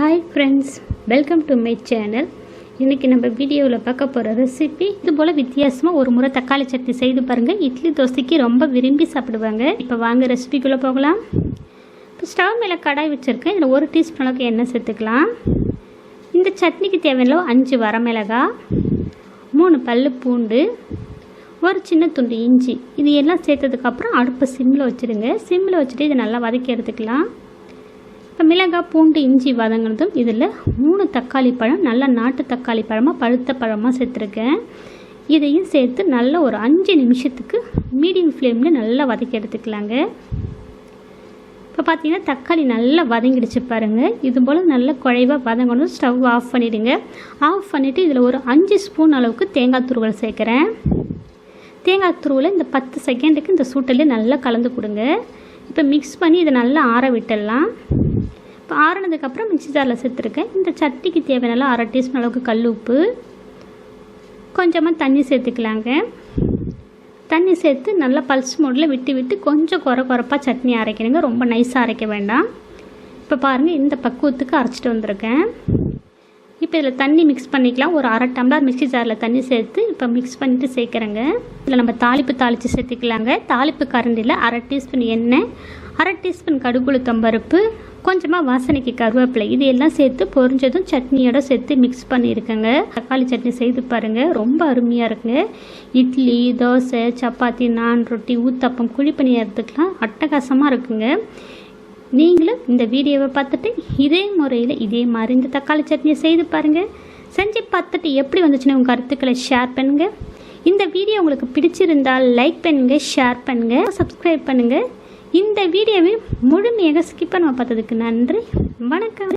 Hi friends welcome to my channel இன்றைக்கி நம்ம வீடியோவில் பார்க்க போகிற ரெசிபி இது போல் வித்தியாசமாக ஒரு முறை தக்காளி சட்னி செய்து பாருங்கள் இட்லி தோசைக்கு ரொம்ப விரும்பி சாப்பிடுவாங்க. இப்போ வாங்க ரெசிபிக்குள்ளே போகலாம். இப்போ ஸ்டவ் மேலே கடாய் வச்சுருக்கேன். இதில் ஒரு டீஸ்பூன் அளவுக்கு எண்ணெய் சேர்த்துக்கலாம். இந்த சட்னிக்கு தேவையான அஞ்சு வரமிளகாய் மூணு பல் பூண்டு ஒரு சின்ன துண்டு இஞ்சி. இது எல்லாம் சேர்த்ததுக்கப்புறம் அடுப்பை சிம்மில் வச்சுருங்க. சிம்மில் வச்சுட்டு இதை நல்லா வதக்கி எடுத்துக்கலாம். இப்போ மிளகாய் பூண்டு இஞ்சி வதங்கினதும் இதில் மூணு தக்காளி பழம் நல்ல நாட்டு தக்காளி பழமாக பழுத்த பழமாக சேர்த்துருக்கேன். இதையும் சேர்த்து நல்ல ஒரு அஞ்சு நிமிஷத்துக்கு மீடியம் ஃப்ளேமில் நல்லா வதக்கி எடுத்துக்கலாங்க. இப்போ பார்த்தீங்கன்னா தக்காளி நல்லா வதங்கிடுச்சு பாருங்கள் இது போல் நல்லா குழைவாக வதங்கணும். ஸ்டவ் ஆஃப் பண்ணிவிடுங்க ஆஃப் பண்ணிவிட்டு இதில் ஒரு அஞ்சு ஸ்பூன் அளவுக்கு தேங்காய் துருவல் சேர்க்குறேன். தேங்காய் துருவலை இந்த பத்து செகண்டுக்கு இந்த சூட்டிலே நல்லா கலந்து கொடுங்க. இப்போ மிக்ஸ் பண்ணி இதை நல்லா ஆற விட்டுடலாம். இப்போ ஆறுனதுக்கப்புறம் மிக்சி ஜாரில் சேர்த்துருக்கேன். இந்த சட்டிக்கு தேவையான அரை டீஸ்பூன் அளவுக்கு கல் உப்பு. கொஞ்சமாக தண்ணி சேர்த்துக்கலாங்க. தண்ணி சேர்த்து நல்லா பல்ஸ் மோடில் விட்டு விட்டு கொஞ்சம் குறை குறைப்பாக சட்னி அரைக்கணுங்க. ரொம்ப நைஸாக அரைக்க வேண்டாம். இப்போ பாருங்கள் இந்த பக்குவத்துக்கு அரைச்சிட்டு வந்திருக்கேன். இப்போ இதில் தண்ணி மிக்ஸ் பண்ணிக்கலாம். ஒரு அரை டம்ளர் மிக்சி ஜாரில் தண்ணி சேர்த்து இப்போ மிக்ஸ் பண்ணிவிட்டு சேர்க்குறேங்க. இதில் நம்ம தாளிப்பு தாளித்து சேர்த்துக்கலாங்க. தாளிப்பு கரண்டியில் அரை டீஸ்பூன் எண்ணெய் அரை டீஸ்பூன் கடுகுளுத்தம்பருப்பு கொஞ்சமாக வாசனைக்கு கருவேப்பிலை. இது எல்லாம் சேர்த்து பொரிஞ்சதும் சட்னியோட சேர்த்து மிக்ஸ் பண்ணியிருக்கேங்க தக்காளி சட்னி செய்து பாருங்கள் ரொம்ப அருமையாக இருக்குங்க. இட்லி தோசை சப்பாத்தி நான் ரொட்டி ஊத்தப்பம் குழிப்பணியாரத்துக்கெலாம் அட்டகாசமாக இருக்குங்க. நீங்களும் இந்த வீடியோவை பார்த்துட்டு இதே முறையில் இதே மாதிரி இந்த தக்காளி சட்னியை செய்து பாருங்கள் செஞ்சு பார்த்துட்டு எப்படி வந்துச்சுன்னு உங்கள் கருத்துக்களை ஷேர் பண்ணுங்கள் இந்த வீடியோ உங்களுக்கு பிடிச்சிருந்தால் லைக் பண்ணுங்கள் ஷேர் பண்ணுங்கள் சப்ஸ்கிரைப் பண்ணுங்கள் இந்த வீடியோவை முழுமையாக ஸ்கிப் பண்ண பார்த்ததுக்கு நன்றி. வணக்கம்.